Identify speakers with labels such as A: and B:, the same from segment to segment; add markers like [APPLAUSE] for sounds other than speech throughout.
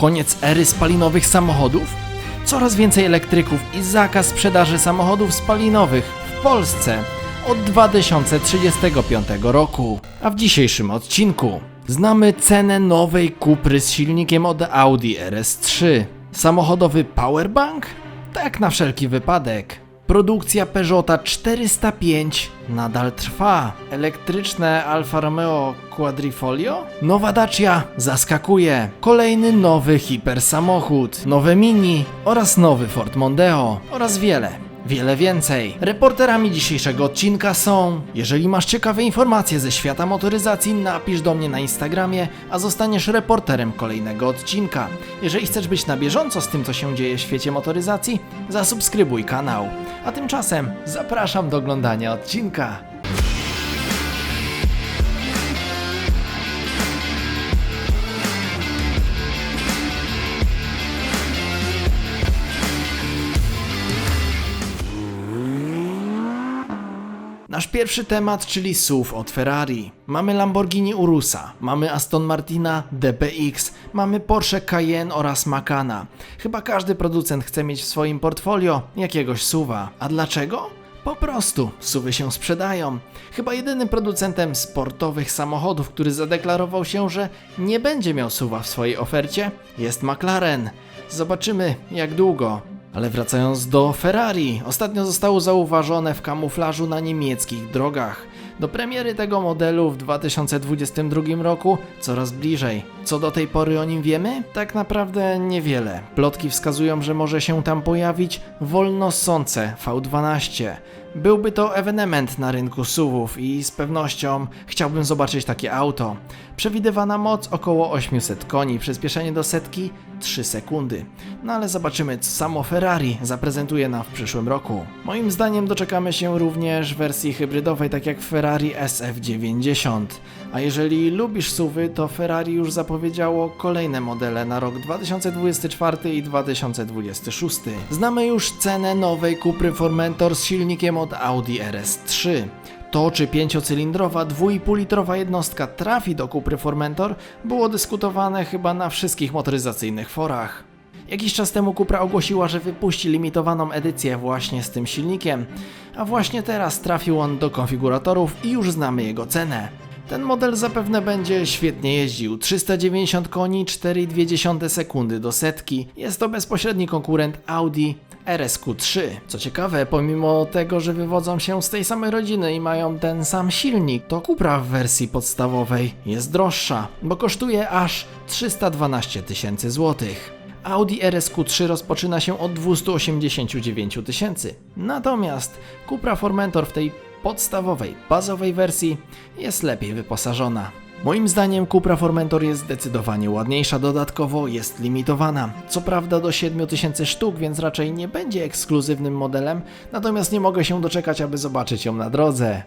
A: Koniec ery spalinowych samochodów? Coraz więcej elektryków i zakaz sprzedaży samochodów spalinowych w Polsce od 2035 roku. A w dzisiejszym odcinku znamy cenę nowej Kupry z silnikiem od Audi RS3. Samochodowy powerbank? Tak na wszelki wypadek. Produkcja Peugeota 405 nadal trwa. Elektryczne Alfa Romeo Quadrifoglio? Nowa Dacia zaskakuje. Kolejny nowy hipersamochód, nowe Mini oraz nowy Ford Mondeo oraz wiele. Wiele więcej. Reporterami dzisiejszego odcinka są. Jeżeli masz ciekawe informacje ze świata motoryzacji, napisz do mnie na Instagramie, a zostaniesz reporterem kolejnego odcinka. Jeżeli chcesz być na bieżąco z tym, co się dzieje w świecie motoryzacji, zasubskrybuj kanał. A tymczasem zapraszam do oglądania odcinka. Nasz pierwszy temat, czyli SUV od Ferrari. Mamy Lamborghini Urusa, mamy Aston Martina DBX, mamy Porsche Cayenne oraz Macana. Chyba każdy producent chce mieć w swoim portfolio jakiegoś SUVa. A dlaczego? Po prostu, suwy się sprzedają. Chyba jedynym producentem sportowych samochodów, który zadeklarował się, że nie będzie miał suwa w swojej ofercie, jest McLaren. Zobaczymy jak długo. Ale wracając do Ferrari, ostatnio zostało zauważone w kamuflażu na niemieckich drogach. Do premiery tego modelu w 2022 roku coraz bliżej. Co do tej pory o nim wiemy? Tak naprawdę niewiele. Plotki wskazują, że może się tam pojawić wolno sące V12. Byłby to ewenement na rynku SUVów i z pewnością chciałbym zobaczyć takie auto. Przewidywana moc około 800 koni, przyspieszenie do setki 3 sekundy. No ale zobaczymy, co samo Ferrari zaprezentuje nam w przyszłym roku. Moim zdaniem doczekamy się również wersji hybrydowej, tak jak Ferrari SF90. A jeżeli lubisz SUVy, to Ferrari już zapowiedziało kolejne modele na rok 2024 i 2026. Znamy już cenę nowej Cupry Formentor z silnikiem od Audi RS3. To, czy pięciocylindrowa, 2,5-litrowa jednostka trafi do Cupry Formentor, było dyskutowane chyba na wszystkich motoryzacyjnych forach. Jakiś czas temu Cupra ogłosiła, że wypuści limitowaną edycję właśnie z tym silnikiem, a właśnie teraz trafił on do konfiguratorów i już znamy jego cenę. Ten model zapewne będzie świetnie jeździł. 390 koni, 4,2 sekundy do setki. Jest to bezpośredni konkurent Audi RSQ3. Co ciekawe, pomimo tego, że wywodzą się z tej samej rodziny i mają ten sam silnik, to Cupra w wersji podstawowej jest droższa, bo kosztuje aż 312 tysięcy złotych. Audi RSQ3 rozpoczyna się od 289 tysięcy. Natomiast Cupra Formentor w tej podstawowej, bazowej wersji jest lepiej wyposażona. Moim zdaniem Cupra Formentor jest zdecydowanie ładniejsza, dodatkowo jest limitowana. Co prawda do 7000 sztuk, więc raczej nie będzie ekskluzywnym modelem, natomiast nie mogę się doczekać, aby zobaczyć ją na drodze.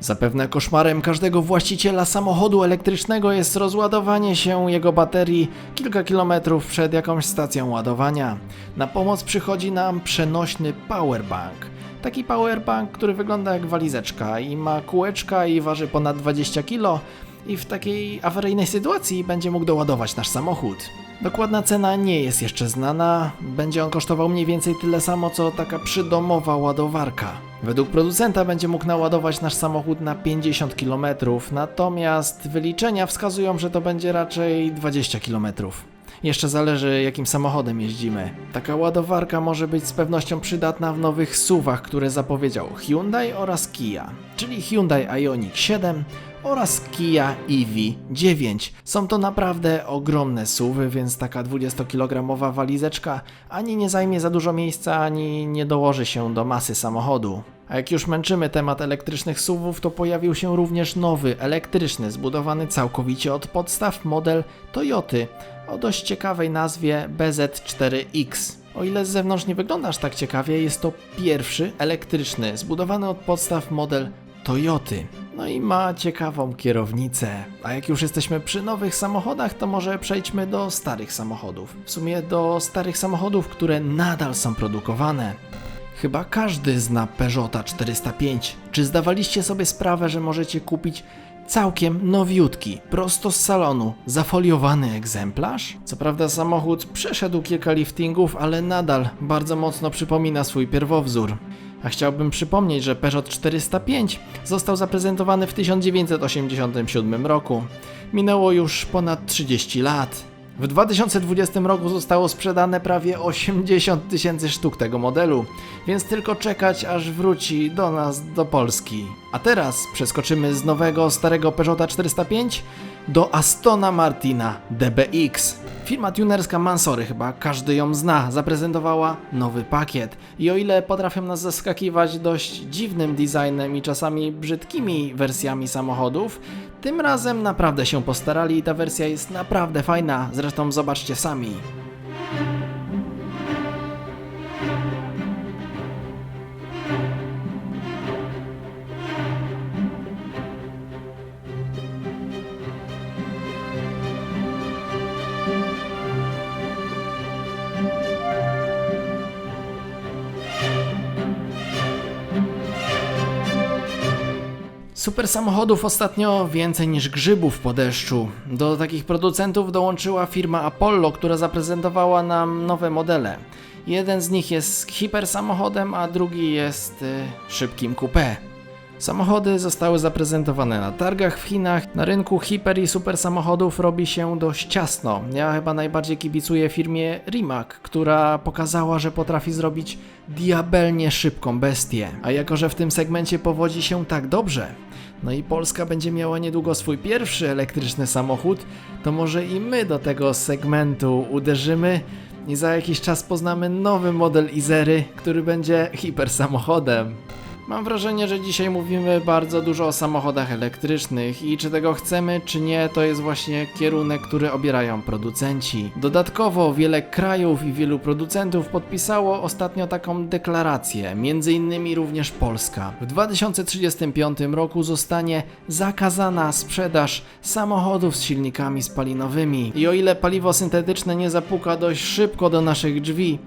A: Zapewne koszmarem każdego właściciela samochodu elektrycznego jest rozładowanie się jego baterii kilka kilometrów przed jakąś stacją ładowania. Na pomoc przychodzi nam przenośny powerbank. Taki powerbank, który wygląda jak walizeczka i ma kółeczka i waży ponad 20 kg i w takiej awaryjnej sytuacji będzie mógł doładować nasz samochód. Dokładna cena nie jest jeszcze znana, będzie on kosztował mniej więcej tyle samo co taka przydomowa ładowarka. Według producenta będzie mógł naładować nasz samochód na 50 km, natomiast wyliczenia wskazują, że to będzie raczej 20 km. Jeszcze zależy jakim samochodem jeździmy. Taka ładowarka może być z pewnością przydatna w nowych SUVach, które zapowiedział Hyundai oraz Kia, czyli Hyundai Ioniq 7 oraz Kia EV9. Są to naprawdę ogromne SUVy, więc taka 20-kilogramowa walizeczka ani nie zajmie za dużo miejsca, ani nie dołoży się do masy samochodu. A jak już męczymy temat elektrycznych SUVów, to pojawił się również nowy, elektryczny, zbudowany całkowicie od podstaw model Toyoty o dość ciekawej nazwie BZ4X. O ile z zewnątrz nie wyglądasz tak ciekawie, jest to pierwszy elektryczny, zbudowany od podstaw model Toyoty. No i ma ciekawą kierownicę. A jak już jesteśmy przy nowych samochodach, to może przejdźmy do starych samochodów. W sumie do starych samochodów, które nadal są produkowane. Chyba każdy zna Peugeota 405. Czy zdawaliście sobie sprawę, że możecie kupić Całkiem nowiutki, prosto z salonu, zafoliowany egzemplarz. Co prawda samochód przeszedł kilka liftingów, ale nadal bardzo mocno przypomina swój pierwowzór. A chciałbym przypomnieć, że Peugeot 405 został zaprezentowany w 1987 roku. Minęło już ponad 30 lat. W 2020 roku zostało sprzedane prawie 80 tysięcy sztuk tego modelu, więc tylko czekać aż wróci do nas, do Polski. A teraz przeskoczymy z nowego, starego Peugeota 405 do Astona Martina DBX. Firma tunerska Mansory, chyba każdy ją zna, zaprezentowała nowy pakiet. I o ile potrafią nas zaskakiwać dość dziwnym designem i czasami brzydkimi wersjami samochodów, tym razem naprawdę się postarali i ta wersja jest naprawdę fajna. Zresztą zobaczcie sami. Super samochodów ostatnio więcej niż grzybów po deszczu. Do takich producentów dołączyła firma Apollo, która zaprezentowała nam nowe modele. Jeden z nich jest hipersamochodem, a drugi jest y, szybkim coupé. Samochody zostały zaprezentowane na targach w Chinach. Na rynku hiper i super samochodów robi się dość ciasno. Ja chyba najbardziej kibicuję firmie Rimac, która pokazała, że potrafi zrobić diabelnie szybką bestię. A jako, że w tym segmencie powodzi się tak dobrze, no i Polska będzie miała niedługo swój pierwszy elektryczny samochód, to może i my do tego segmentu uderzymy i za jakiś czas poznamy nowy model Izery, który będzie hipersamochodem. Mam wrażenie, że dzisiaj mówimy bardzo dużo o samochodach elektrycznych i czy tego chcemy, czy nie, to jest właśnie kierunek, który obierają producenci. Dodatkowo wiele krajów i wielu producentów podpisało ostatnio taką deklarację, między innymi również Polska. W 2035 roku zostanie zakazana sprzedaż samochodów z silnikami spalinowymi. I o ile paliwo syntetyczne nie zapuka dość szybko do naszych drzwi,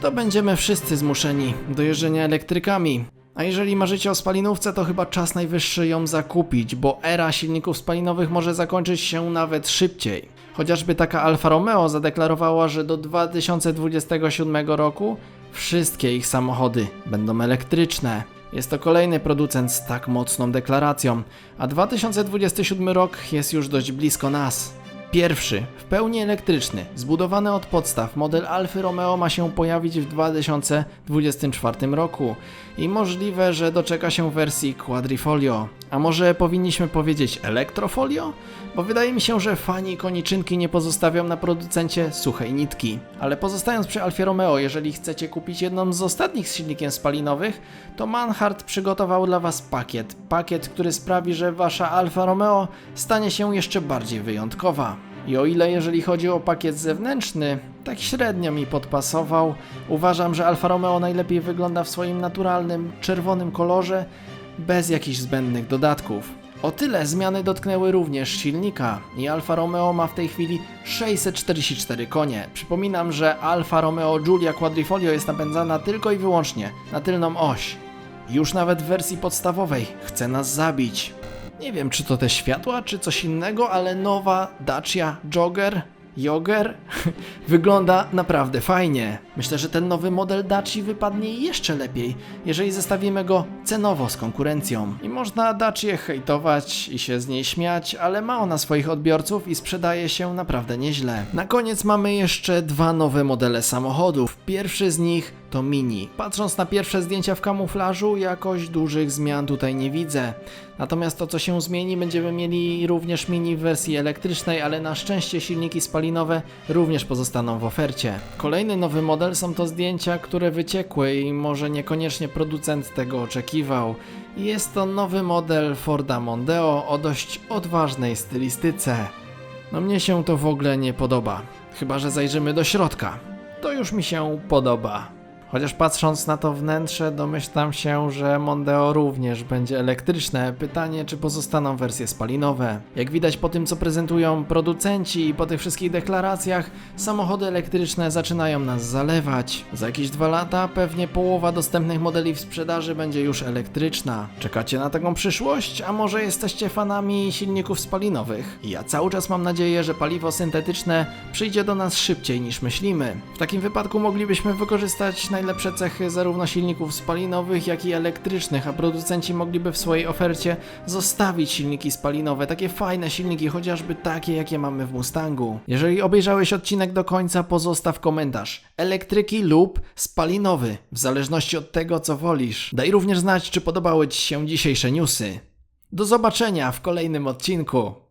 A: to będziemy wszyscy zmuszeni do jeżdżenia elektrykami. A jeżeli marzycie o spalinówce, to chyba czas najwyższy ją zakupić, bo era silników spalinowych może zakończyć się nawet szybciej. Chociażby taka Alfa Romeo zadeklarowała, że do 2027 roku wszystkie ich samochody będą elektryczne. Jest to kolejny producent z tak mocną deklaracją, a 2027 rok jest już dość blisko nas. Pierwszy, w pełni elektryczny, zbudowany od podstaw model Alfy Romeo ma się pojawić w 2024 roku i możliwe, że doczeka się wersji Quadrifolio. A może powinniśmy powiedzieć Elektrofolio? Bo wydaje mi się, że fani koniczynki nie pozostawią na producencie suchej nitki. Ale pozostając przy Alfie Romeo, jeżeli chcecie kupić jedną z ostatnich z silnikiem spalinowych, to Manhart przygotował dla Was pakiet. Pakiet, który sprawi, że Wasza Alfa Romeo stanie się jeszcze bardziej wyjątkowa. I o ile jeżeli chodzi o pakiet zewnętrzny, tak średnio mi podpasował, uważam, że Alfa Romeo najlepiej wygląda w swoim naturalnym, czerwonym kolorze, bez jakichś zbędnych dodatków. O tyle zmiany dotknęły również silnika i Alfa Romeo ma w tej chwili 644 konie. Przypominam, że Alfa Romeo Giulia Quadrifoglio jest napędzana tylko i wyłącznie na tylną oś. Już nawet w wersji podstawowej chce nas zabić. Nie wiem, czy to te światła, czy coś innego, ale nowa Dacia Jogger, Jogger [LAUGHS] wygląda naprawdę fajnie. Myślę, że ten nowy model Daci wypadnie jeszcze lepiej, jeżeli zestawimy go cenowo z konkurencją. I można Dacię hejtować i się z niej śmiać, ale ma ona swoich odbiorców i sprzedaje się naprawdę nieźle. Na koniec mamy jeszcze dwa nowe modele samochodów. Pierwszy z nich to Mini. Patrząc na pierwsze zdjęcia w kamuflażu, jakoś dużych zmian tutaj nie widzę. Natomiast to, co się zmieni, będziemy mieli również Mini w wersji elektrycznej, ale na szczęście silniki spalinowe również pozostaną w ofercie. Kolejny nowy model są to zdjęcia, które wyciekły i może niekoniecznie producent tego oczekiwał. Jest to nowy model Forda Mondeo o dość odważnej stylistyce. No mnie się to w ogóle nie podoba. Chyba, że zajrzymy do środka. To już mi się podoba. Chociaż patrząc na to wnętrze, domyślam się, że Mondeo również będzie elektryczne. Pytanie, czy pozostaną wersje spalinowe. Jak widać po tym, co prezentują producenci i po tych wszystkich deklaracjach, samochody elektryczne zaczynają nas zalewać. Za jakieś dwa lata pewnie połowa dostępnych modeli w sprzedaży będzie już elektryczna. Czekacie na taką przyszłość? A może jesteście fanami silników spalinowych? Ja cały czas mam nadzieję, że paliwo syntetyczne przyjdzie do nas szybciej niż myślimy. W takim wypadku moglibyśmy wykorzystać najlepsze cechy zarówno silników spalinowych, jak i elektrycznych, a producenci mogliby w swojej ofercie zostawić silniki spalinowe, takie fajne silniki, chociażby takie, jakie mamy w Mustangu. Jeżeli obejrzałeś odcinek do końca, pozostaw komentarz. Elektryki lub spalinowy, w zależności od tego, co wolisz. Daj również znać, czy podobały Ci się dzisiejsze newsy. Do zobaczenia w kolejnym odcinku.